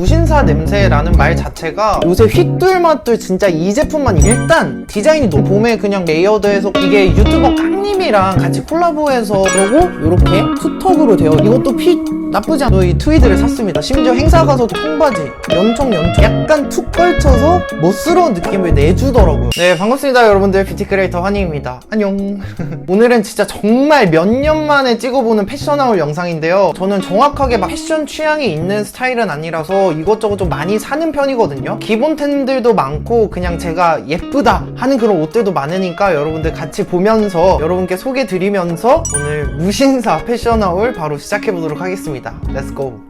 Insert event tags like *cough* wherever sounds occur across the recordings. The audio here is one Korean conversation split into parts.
무신사 냄새라는 말 자체가 요새 휘뚤마뚤 진짜 이 제품만 일단 디자인이 너 봄에 그냥 레이어드해서 이게 유튜버 깡님이랑 같이 콜라보해서 그러고 요렇게 투턱으로 되어 이것도 핏 나쁘지 않아 이 트위드를 샀습니다. 심지어 행사 가서도 통바지 연청 연청 약간 툭 걸쳐서 멋스러운 느낌을 내주더라고요. 네 반갑습니다 여러분들. 뷰티 크리에이터 환희입니다. 안녕. *laughs* 오늘은 진짜 정말 몇 년 만에 찍어보는 패션 아울 영상인데요. 저는 정확하게 막 패션 취향이 있는 스타일은 아니라서 이것저것 좀 많이 사는 편이거든요. 기본템들도 많고 그냥 제가 예쁘다 하는 그런 옷들도 많으니까 여러분들 같이 보면서 여러분께 소개 드리면서 오늘 무신사 패션아울 바로 시작해 보도록 하겠습니다. 렛츠고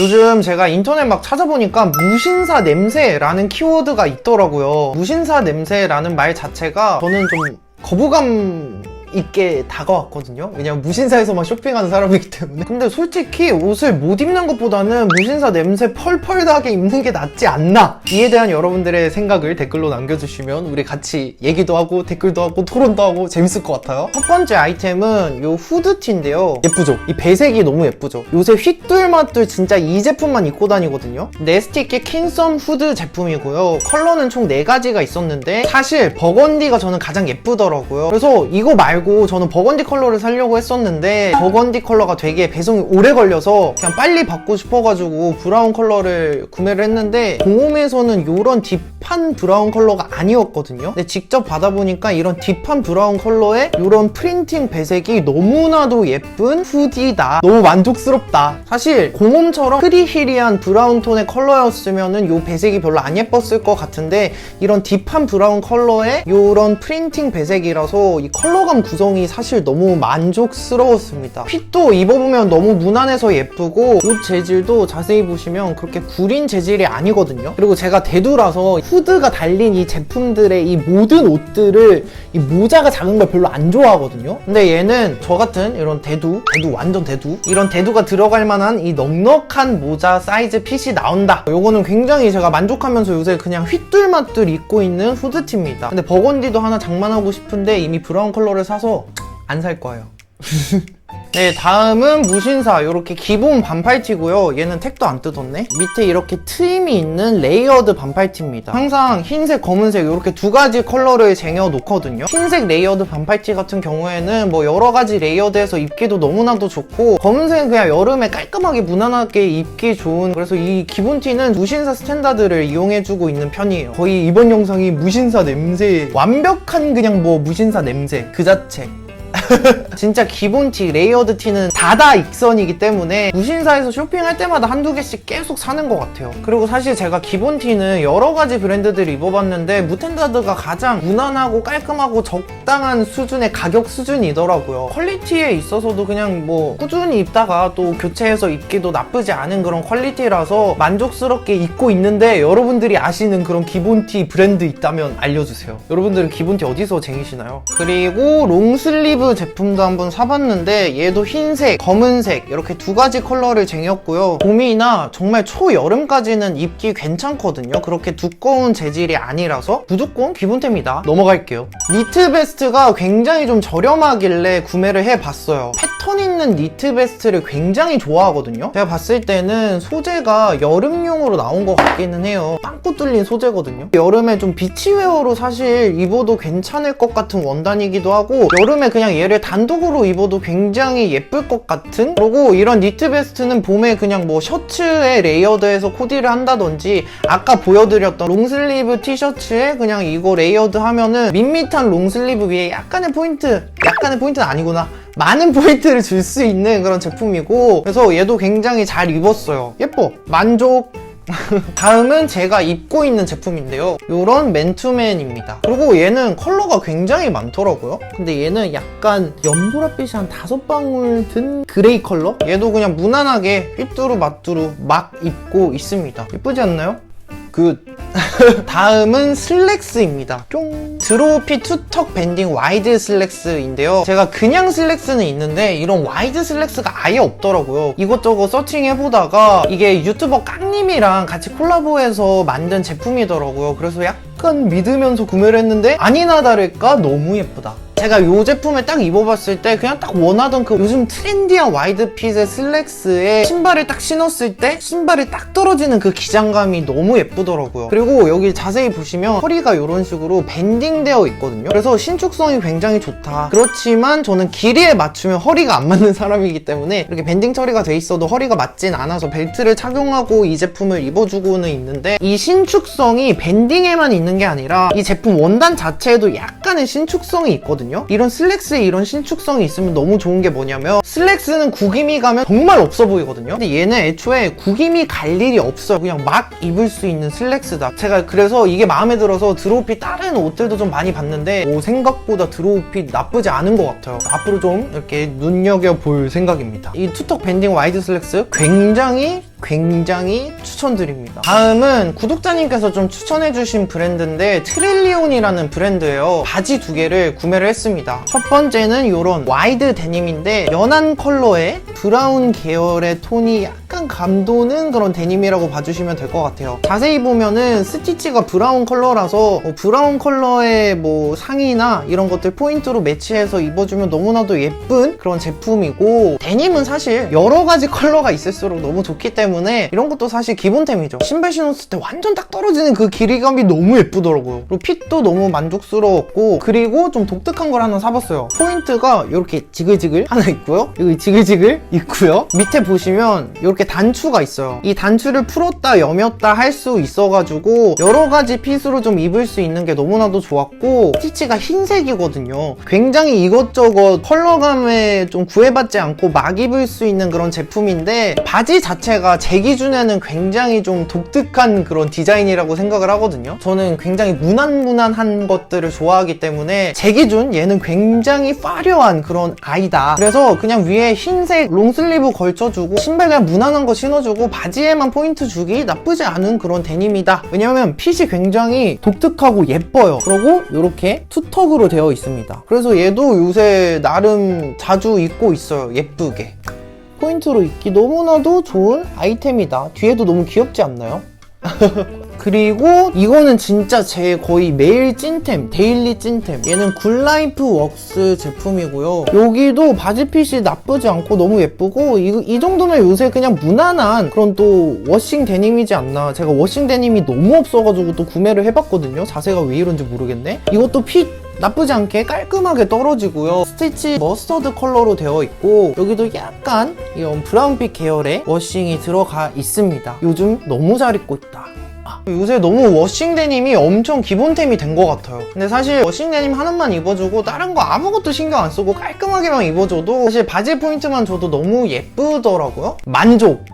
요즘 제가 인터넷 막 찾아보니까 무신사 냄새라는 키워드가 있더라고요. 무신사 냄새라는 말 자체가 저는 좀 거부감 있게 다가왔거든요. 왜냐면 무신사에서만 쇼핑하는 사람이기 때문에. 근데 솔직히 옷을 못 입는 것보다는 무신사 냄새 펄펄 나게 입는 게 낫지 않나? 이에 대한 여러분들의 생각을 댓글로 남겨주시면 우리 같이 얘기도 하고 댓글도 하고 토론도 하고 재밌을 것 같아요. 첫 번째 아이템은 요 후드티인데요. 예쁘죠? 이 배색이 너무 예쁘죠? 요새 휘뚤마뚤 진짜 이 제품만 입고 다니거든요. 네스티키 킨썸 후드 제품이고요. 컬러는 총 4가지가 있었는데 사실 버건디가 저는 가장 예쁘더라고요. 그래서 이거 말고 저는 버건디 컬러를 사려고 했었는데 버건디 컬러가 되게 배송이 오래 걸려서 그냥 빨리 받고 싶어가지고 브라운 컬러를 구매를 했는데 공홈에서는 이런 딥한 브라운 컬러가 아니었거든요. 근데 직접 받아보니까 이런 딥한 브라운 컬러에 이런 프린팅 배색이 너무나도 예쁜 후디다. 너무 만족스럽다. 사실 공홈처럼 크리히리한 브라운 톤의 컬러였으면은 이 배색이 별로 안 예뻤을 것 같은데 이런 딥한 브라운 컬러에 이런 프린팅 배색이라서 이 컬러감 구성이 사실 너무 만족스러웠습니다. 핏도 입어보면 너무 무난해서 예쁘고 옷 재질도 자세히 보시면 그렇게 구린 재질이 아니거든요. 그리고 제가 대두라서 후드가 달린 이 제품들의 이 모든 옷들을 이 모자가 작은 걸 별로 안 좋아하거든요. 근데 얘는 저 같은 이런 대두, 대두 완전 대두 이런 대두가 들어갈 만한 이 넉넉한 모자 사이즈 핏이 나온다. 요거는 굉장히 제가 만족하면서 요새 그냥 휘뚤마뚤 입고 있는 후드티입니다. 근데 버건디도 하나 장만하고 싶은데 이미 브라운 컬러를 사서 안 살 거예요. *laughs* 네, 다음은 무신사 이렇게 기본 반팔티고요. 얘는 택도 안 뜯었네. 밑에 이렇게 트임이 있는 레이어드 반팔티입니다. 항상 흰색, 검은색 이렇게 두 가지 컬러를 쟁여 놓거든요. 흰색 레이어드 반팔티 같은 경우에는 뭐 여러 가지 레이어드해서 입기도 너무나도 좋고 검은색은 그냥 여름에 깔끔하게 무난하게 입기 좋은 그래서 이 기본 티는 무신사 스탠다드를 이용해주고 있는 편이에요. 거의 이번 영상이 무신사 냄새 완벽한 그냥 뭐 무신사 냄새 그 자체. *laughs* 진짜 기본 티, 레이어드 티는 다다 익선이기 때문에 무신사에서 쇼핑할 때마다 한두 개씩 계속 사는 것 같아요. 그리고 사실 제가 기본 티는 여러 가지 브랜드들 입어봤는데 무텐다드가 가장 무난하고 깔끔하고 적당한 수준의 가격 수준이더라고요. 퀄리티에 있어서도 그냥 뭐 꾸준히 입다가 또 교체해서 입기도 나쁘지 않은 그런 퀄리티라서 만족스럽게 입고 있는데 여러분들이 아시는 그런 기본 티 브랜드 있다면 알려주세요. 여러분들은 기본 티 어디서 쟁이시나요? 그리고 롱슬리브 제품도 한번 사봤는데 얘도 흰색, 검은색 이렇게 두 가지 컬러를 쟁였고요. 봄이나 정말 초여름까지는 입기 괜찮거든요. 그렇게 두꺼운 재질이 아니라서 무조건 기본템이다. 넘어갈게요. 니트 베스트가 굉장히 좀 저렴하길래 구매를 해봤어요. 패턴 있는 니트 베스트를 굉장히 좋아하거든요. 제가 봤을 때는 소재가 여름용으로 나온 것 같기는 해요. 빵꾸 뚫린 소재거든요. 여름에 좀 비치웨어로 사실 입어도 괜찮을 것 같은 원단이기도 하고 여름에 그냥 얘를 단독으로 입어도 굉장히 예쁠 것 같은? 그리고 이런 니트 베스트는 봄에 그냥 뭐 셔츠에 레이어드해서 코디를 한다든지 아까 보여드렸던 롱슬리브 티셔츠에 그냥 이거 레이어드 하면은 밋밋한 롱슬리브 위에 약간의 포인트 약간의 포인트는 아니구나. 많은 포인트를 줄 수 있는 그런 제품이고 그래서 얘도 굉장히 잘 입었어요. 예뻐. 만족 다음은 제가 입고 있는 제품인데요. 이런 맨투맨입니다. 그리고 얘는 컬러가 굉장히 많더라고요. 근데 얘는 약간 연보라빛이 한 다섯 방울 든 그레이 컬러? 얘도 그냥 무난하게 삐뚤루 마뚜루 막 입고 있습니다. 예쁘지 않나요? 굿. *laughs* 다음은 슬랙스입니다. 쫑. 드로우핏 투턱 밴딩 와이드 슬랙스인데요. 제가 그냥 슬랙스는 있는데 이런 와이드 슬랙스가 아예 없더라고요. 이것저것 서칭해보다가 이게 유튜버 깡님이랑 같이 콜라보해서 만든 제품이더라고요. 그래서 약간 믿으면서 구매를 했는데 아니나 다를까 너무 예쁘다. 제가 이 제품을 딱 입어봤을 때 그냥 딱 원하던 그 요즘 트렌디한 와이드핏의 슬랙스에 신발을 딱 신었을 때 신발이 딱 떨어지는 그 기장감이 너무 예쁘더라고요. 그리고 여기 자세히 보시면 허리가 이런 식으로 밴딩되어 있거든요. 그래서 신축성이 굉장히 좋다. 그렇지만 저는 길이에 맞추면 허리가 안 맞는 사람이기 때문에 이렇게 밴딩 처리가 돼 있어도 허리가 맞진 않아서 벨트를 착용하고 이 제품을 입어주고는 있는데 이 신축성이 밴딩에만 있는 게 아니라 이 제품 원단 자체에도 약간의 신축성이 있거든요. 이런 슬랙스에 이런 신축성이 있으면 너무 좋은 게 뭐냐면 슬랙스는 구김이 가면 정말 없어 보이거든요. 근데 얘는 애초에 구김이 갈 일이 없어요. 그냥 막 입을 수 있는 슬랙스다. 제가 그래서 이게 마음에 들어서 드로우핏 다른 옷들도 좀 많이 봤는데 오, 생각보다 드로우핏 나쁘지 않은 것 같아요. 앞으로 좀 이렇게 눈여겨볼 생각입니다. 이 투턱 밴딩 와이드 슬랙스 굉장히 굉장히 추천드립니다. 다음은 구독자님께서 좀 추천해주신 브랜드인데 트릴리온이라는 브랜드예요. 바지 두 개를 구매를 했습니다. 첫 번째는 이런 와이드 데님인데 연한 컬러의 브라운 계열의 톤이 약간 감도는 그런 데님이라고 봐주시면 될 것 같아요. 자세히 보면은 스티치가 브라운 컬러라서 뭐 브라운 컬러의 뭐 상의나 이런 것들 포인트로 매치해서 입어주면 너무나도 예쁜 그런 제품이고 데님은 사실 여러 가지 컬러가 있을수록 너무 좋기 때문에 이런 것도 사실 기본템이죠. 신발 신었을 때 완전 딱 떨어지는 그 길이감이 너무 예쁘더라고요. 그리고 핏도 너무 만족스러웠고 그리고 좀 독특한 걸 하나 사봤어요. 포인트가 이렇게 지글지글 하나 있고요. 여기 지글지글 있고요. 밑에 보시면 이렇게 단추가 있어요. 이 단추를 풀었다 여몄다 할 수 있어가지고 여러 가지 핏으로 좀 입을 수 있는 게 너무나도 좋았고 스티치가 흰색이거든요. 굉장히 이것저것 컬러감에 좀 구애받지 않고 막 입을 수 있는 그런 제품인데 바지 자체가 제 기준에는 굉장히 좀 독특한 그런 디자인이라고 생각을 하거든요. 저는 굉장히 무난무난한 것들을 좋아하기 때문에 제 기준 얘는 굉장히 화려한 그런 아이다. 그래서 그냥 위에 흰색 롱슬리브 걸쳐주고 신발 그냥 무난한 거 신어주고 바지에만 포인트 주기 나쁘지 않은 그런 데님이다. 왜냐면 핏이 굉장히 독특하고 예뻐요. 그리고 이렇게 투턱으로 되어 있습니다. 그래서 얘도 요새 나름 자주 입고 있어요. 예쁘게. 포인트로 입기 너무나도 좋은 아이템이다. 뒤에도 너무 귀엽지 않나요? *laughs* 그리고 이거는 진짜 제 거의 매일 찐템, 데일리 찐템. 얘는 굴라이프 웍스 제품이고요. 여기도 바지핏이 나쁘지 않고 너무 예쁘고 이, 이 정도면 요새 그냥 무난한 그런 또 워싱 데님이지 않나. 제가 워싱 데님이 너무 없어가지고 또 구매를 해봤거든요. 자세가 왜 이런지 모르겠네. 이것도 핏 나쁘지 않게 깔끔하게 떨어지고요. 스티치 머스터드 컬러로 되어 있고 여기도 약간 이런 브라운빛 계열의 워싱이 들어가 있습니다. 요즘 너무 잘 입고 있다. 아, 요새 너무 워싱 데님이 엄청 기본템이 된 것 같아요. 근데 사실 워싱 데님 하나만 입어주고 다른 거 아무것도 신경 안 쓰고 깔끔하게만 입어줘도 사실 바지 포인트만 줘도 너무 예쁘더라고요. 만족.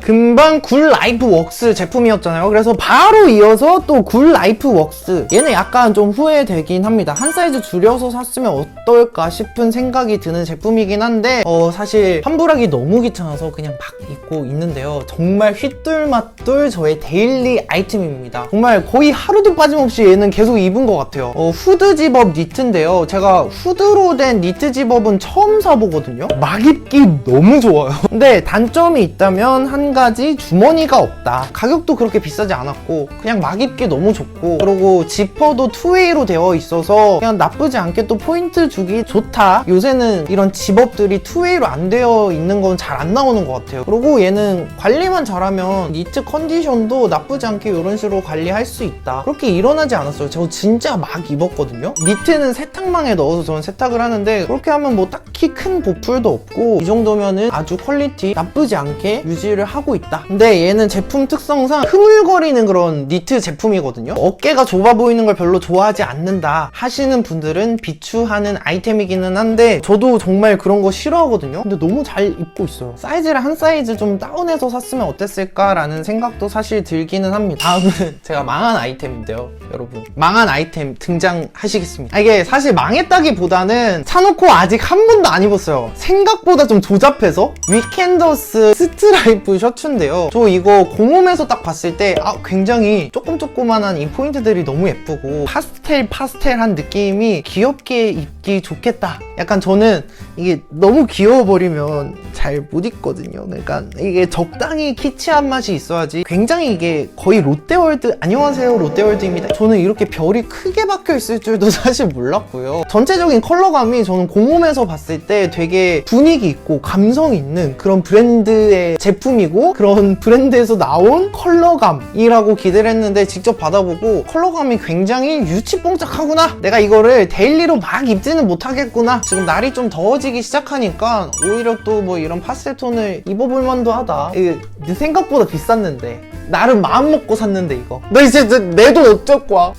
금방 굴 라이프 웍스 제품이었잖아요. 그래서 바로 이어서 또 굴 라이프 웍스. 얘는 약간 좀 후회되긴 합니다. 한 사이즈 줄여서 샀으면 어떨까 싶은 생각이 드는 제품이긴 한데, 어, 사실 환불하기 너무 귀찮아서 그냥 막 입고 있는데요. 정말 휘뚤마뚤 저의 데일리 아이템입니다. 정말 거의 하루도 빠짐없이 얘는 계속 입은 것 같아요. 어, 후드 집업 니트인데요. 제가 후드로 된 니트 집업은 처음 사보거든요. 막 입기 너무 좋아요. *laughs* 근데 단점이 있다면 한 가지 주머니가 없다. 가격도 그렇게 비싸지 않았고 그냥 막 입기 너무 좋고 그리고 지퍼도 투웨이로 되어 있어서 그냥 나쁘지 않게 또 포인트 주기 좋다. 요새는 이런 집업들이 투웨이로 안 되어 있는 건 잘 안 나오는 것 같아요. 그리고 얘는 관리만 잘하면 니트 컨디션도 나쁘지 않게 이런 식으로 관리할 수 있다. 그렇게 일어나지 않았어요. 저 진짜 막 입었거든요. 니트는 세탁망에 넣어서 저는 세탁을 하는데 그렇게 하면 뭐 딱히 큰 보풀도 없고 이 정도면은 아주 퀄리티 나쁘지 않게 유지를 하고 있다. 근데 얘는 제품 특성상 흐물거리는 그런 니트 제품이거든요. 어깨가 좁아 보이는 걸 별로 좋아하지 않는다 하시는 분들은 비추하는 아이템이기는 한데 저도 정말 그런 거 싫어하거든요. 근데 너무 잘 입고 있어요. 사이즈를 한 사이즈 좀 다운해서 샀으면 어땠을까라는 생각도 사실 들기는 합니다. 다음은 *laughs* 제가 망한 아이템인데요, 여러분. 망한 아이템 등장하시겠습니다. 아, 이게 사실 망했다기보다는 사놓고 아직 한 번도 안 입었어요. 생각보다 좀 조잡해서 위켄더스 스트라 이프 셔츠인데요. 저 이거 공홈에서 딱 봤을 때 아, 굉장히 조금 조그만한 이 포인트들이 너무 예쁘고 파스텔 파스텔한 느낌이 귀엽게 입 입기 좋겠다. 약간 저는 이게 너무 귀여워 버리면 잘 못 입거든요. 그러니까 이게 적당히 키치한 맛이 있어야지 굉장히 이게 거의 롯데월드, 안녕하세요 롯데월드입니다. 저는 이렇게 별이 크게 박혀 있을 줄도 *laughs* 사실 몰랐고요. 전체적인 컬러감이 저는 공홈에서 봤을 때 되게 분위기 있고 감성 있는 그런 브랜드의 제품이고 그런 브랜드에서 나온 컬러감이라고 기대를 했는데 직접 받아보고 컬러감이 굉장히 유치뽕짝하구나. 내가 이거를 데일리로 막 입지 는 못하겠구나. 지금 날이 좀 더워지기 시작하니까 오히려 또 뭐 이런 파스텔 톤을 입어볼 만도 하다. 이게 생각보다 비쌌는데. 나름 마음 먹고 샀는데 이거. 너 이제 내 돈 어쩔 거야?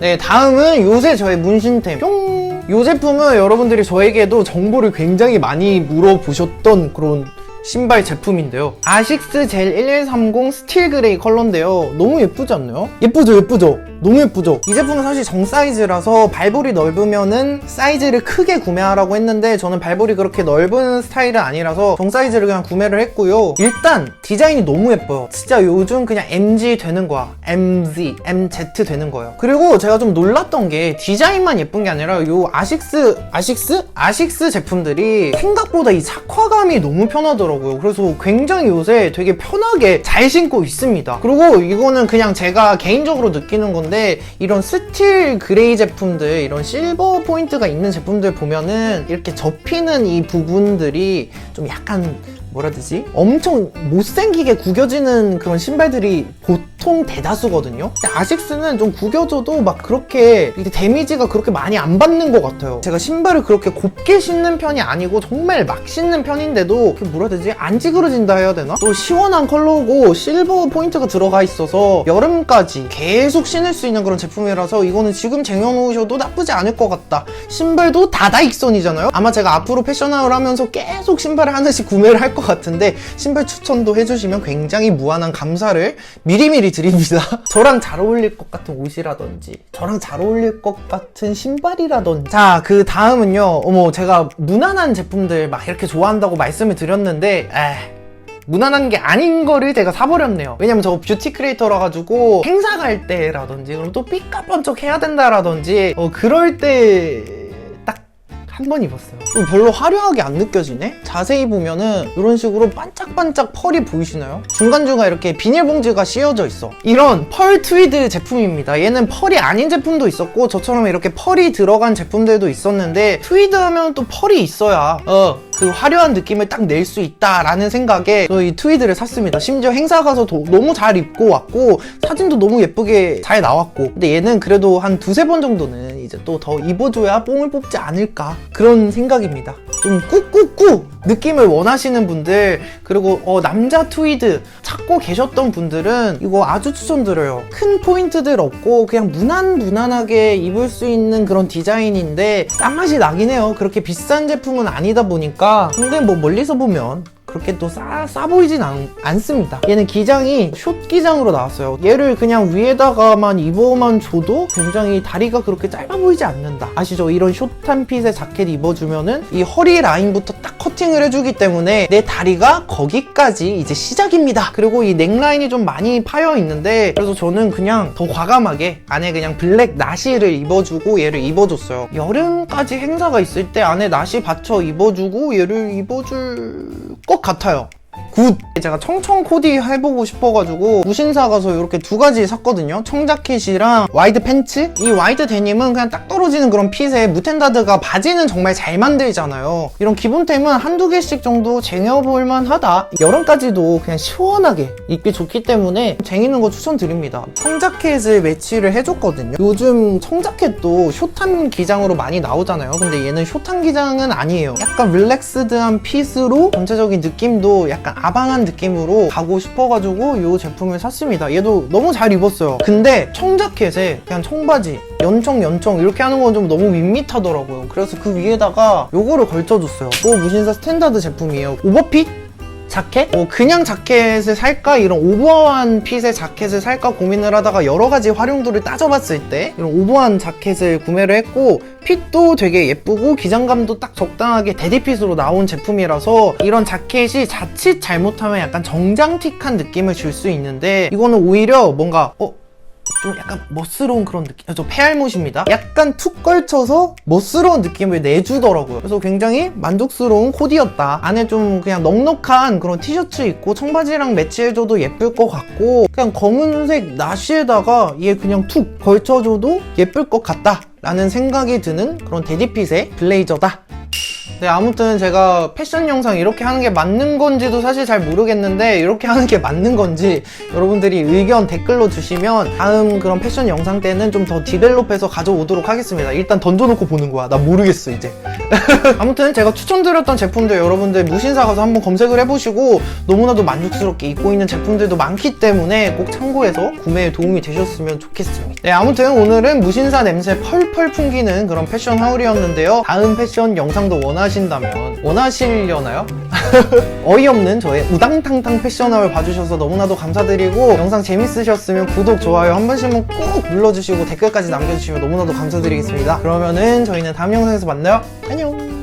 네, 다음은 요새 저의 문신템. 뿅! 요 제품은 여러분들이 저에게도 정보를 굉장히 많이 물어보셨던 그런 신발 제품인데요. 아식스 젤 1130 스틸 그레이 컬러인데요. 너무 예쁘지 않나요? 예쁘죠, 예쁘죠? 너무 예쁘죠? 이 제품은 사실 정 사이즈라서 발볼이 넓으면은 사이즈를 크게 구매하라고 했는데 저는 발볼이 그렇게 넓은 스타일은 아니라서 정 사이즈를 그냥 구매를 했고요. 일단 디자인이 너무 예뻐요. 진짜 요즘 그냥 MG 되는 거야. MZ, MZ 되는 거예요. 그리고 제가 좀 놀랐던 게 디자인만 예쁜 게 아니라 요 아식스, 아식스? 아식스 제품들이 생각보다 이 착화감이 너무 편하더라고요. 그래서 굉장히 요새 되게 편하게 잘 신고 있습니다. 그리고 이거는 그냥 제가 개인적으로 느끼는 건데 이런 스틸 그레이 제품들, 이런 실버 포인트가 있는 제품들 보면은 이렇게 접히는 이 부분들이 좀 약간 뭐라 해야 되지? 엄청 못생기게 구겨지는 그런 신발들이 보통 대다수거든요. 근데 아식스는 좀 구겨져도 막 그렇게 데미지가 그렇게 많이 안 받는 것 같아요. 제가 신발을 그렇게 곱게 신는 편이 아니고 정말 막 신는 편인데도 그 뭐라 해야 되지? 안 찌그러진다 해야 되나? 또 시원한 컬러고 실버 포인트가 들어가 있어서 여름까지 계속 신을 수 있는 그런 제품이라서 이거는 지금 쟁여놓으셔도 나쁘지 않을 것 같다. 신발도 다다익선이잖아요. 아마 제가 앞으로 패션아웃 하면서 계속 신발을 하나씩 구매를 할 것 같은데 신발 추천도 해주시면 굉장히 무한한 감사를 미리미리 드립니다. *laughs* 저랑 잘 어울릴 것 같은 옷이라든지 저랑 잘 어울릴 것 같은 신발이라든지 자 그 다음은요 어머 제가 무난한 제품들 막 이렇게 좋아한다고 말씀을 드렸는데 에 무난한 게 아닌 거를 제가 사버렸네요. 왜냐면 저 뷰티 크리에이터라 가지고 행사 갈 때라든지 그럼 또 삐까뻔쩍 해야 된다라든지 어 그럴 때딱 한 번 입었어요. 어, 별로 화려하게 안 느껴지네? 자세히 보면은 이런 식으로 반짝반짝 펄이 보이시나요? 중간중간 이렇게 비닐봉지가 씌워져 있어. 이런 펄 트위드 제품입니다. 얘는 펄이 아닌 제품도 있었고 저처럼 이렇게 펄이 들어간 제품들도 있었는데 트위드 하면 또 펄이 있어야 어, 그 화려한 느낌을 딱 낼 수 있다라는 생각에 저 이 트위드를 샀습니다. 심지어 행사 가서 도- 너무 잘 입고 왔고 사진도 너무 예쁘게 잘 나왔고 근데 얘는 그래도 한 두세 번 정도는 이제 또 더 입어줘야 뽕을 뽑지 않을까 그런 생각입니다. 좀 꾹꾹꾹 느낌을 원하시는 분들 그리고 어, 남자 트위드 찾고 계셨던 분들은 이거 아주 추천드려요. 큰 포인트들 없고 그냥 무난 무난하게 입을 수 있는 그런 디자인인데 싼 맛이 나긴 해요. 그렇게 비싼 제품은 아니다 보니까 근데 뭐 멀리서 보면 그렇게 또 싸, 싸 보이진 않, 않습니다. 얘는 기장이 숏 기장으로 나왔어요. 얘를 그냥 위에다가만 입어만 줘도 굉장히 다리가 그렇게 짧아 보이지 않는다. 아시죠? 이런 숏한 핏의 자켓 입어주면은 이 허리 라인부터 딱 커팅을 해주기 때문에 내 다리가 거기까지 이제 시작입니다. 그리고 이 넥라인이 좀 많이 파여 있는데 그래서 저는 그냥 더 과감하게 안에 그냥 블랙 나시를 입어주고 얘를 입어줬어요. 여름까지 행사가 있을 때 안에 나시 받쳐 입어주고 얘를 입어줄 것 같아요. 굿! 제가 청청 코디 해보고 싶어가지고 무신사 가서 이렇게 두 가지 샀거든요. 청자켓이랑 와이드 팬츠? 이 와이드 데님은 그냥 딱 떨어지는 그런 핏에 무텐다드가 바지는 정말 잘 만들잖아요. 이런 기본템은 한두 개씩 정도 쟁여볼만 하다. 여름까지도 그냥 시원하게 입기 좋기 때문에 쟁이는 거 추천드립니다. 청자켓을 매치를 해줬거든요. 요즘 청자켓도 숏한 기장으로 많이 나오잖아요. 근데 얘는 숏한 기장은 아니에요. 약간 릴렉스드한 핏으로 전체적인 느낌도 약간 아방한 느낌으로 가고 싶어가지고 이 제품을 샀습니다. 얘도 너무 잘 입었어요. 근데 청자켓에 그냥 청바지, 연청 연청 이렇게 하는 건 좀 너무 밋밋하더라고요. 그래서 그 위에다가 요거를 걸쳐줬어요. 또 무신사 스탠다드 제품이에요. 오버핏? 자켓? 어, 그냥 자켓을 살까? 이런 오버한 핏의 자켓을 살까 고민을 하다가 여러 가지 활용도를 따져봤을 때 이런 오버한 자켓을 구매를 했고 핏도 되게 예쁘고 기장감도 딱 적당하게 데디핏으로 나온 제품이라서 이런 자켓이 자칫 잘못하면 약간 정장틱한 느낌을 줄 수 있는데 이거는 오히려 뭔가 어? 좀 약간 멋스러운 그런 느낌. 저 페알못입니다. 약간 툭 걸쳐서 멋스러운 느낌을 내주더라고요. 그래서 굉장히 만족스러운 코디였다. 안에 좀 그냥 넉넉한 그런 티셔츠 입고 청바지랑 매치해줘도 예쁠 것 같고 그냥 검은색 나시에다가 얘 그냥 툭 걸쳐줘도 예쁠 것 같다. 라는 생각이 드는 그런 데디핏의 블레이저다. 네, 아무튼 제가 패션 영상 이렇게 하는 게 맞는 건지도 사실 잘 모르겠는데 이렇게 하는 게 맞는 건지 여러분들이 의견 댓글로 주시면 다음 그런 패션 영상 때는 좀 더 디벨롭해서 가져오도록 하겠습니다. 일단 던져놓고 보는 거야. 나 모르겠어 이제. *laughs* 아무튼 제가 추천드렸던 제품들 여러분들 무신사 가서 한번 검색을 해보시고 너무나도 만족스럽게 입고 있는 제품들도 많기 때문에 꼭 참고해서 구매에 도움이 되셨으면 좋겠습니다. 네, 아무튼 오늘은 무신사 냄새 펄펄 풍기는 그런 패션 하울이었는데요. 다음 패션 영상도 원하 신다면 원하시려나요? *laughs* 어이없는 저의 우당탕탕 패션을 봐주셔서 너무나도 감사드리고 영상 재밌으셨으면 구독, 좋아요 한 번씩만 꼭 눌러주시고 댓글까지 남겨주시면 너무나도 감사드리겠습니다. 그러면은 저희는 다음 영상에서 만나요. 안녕!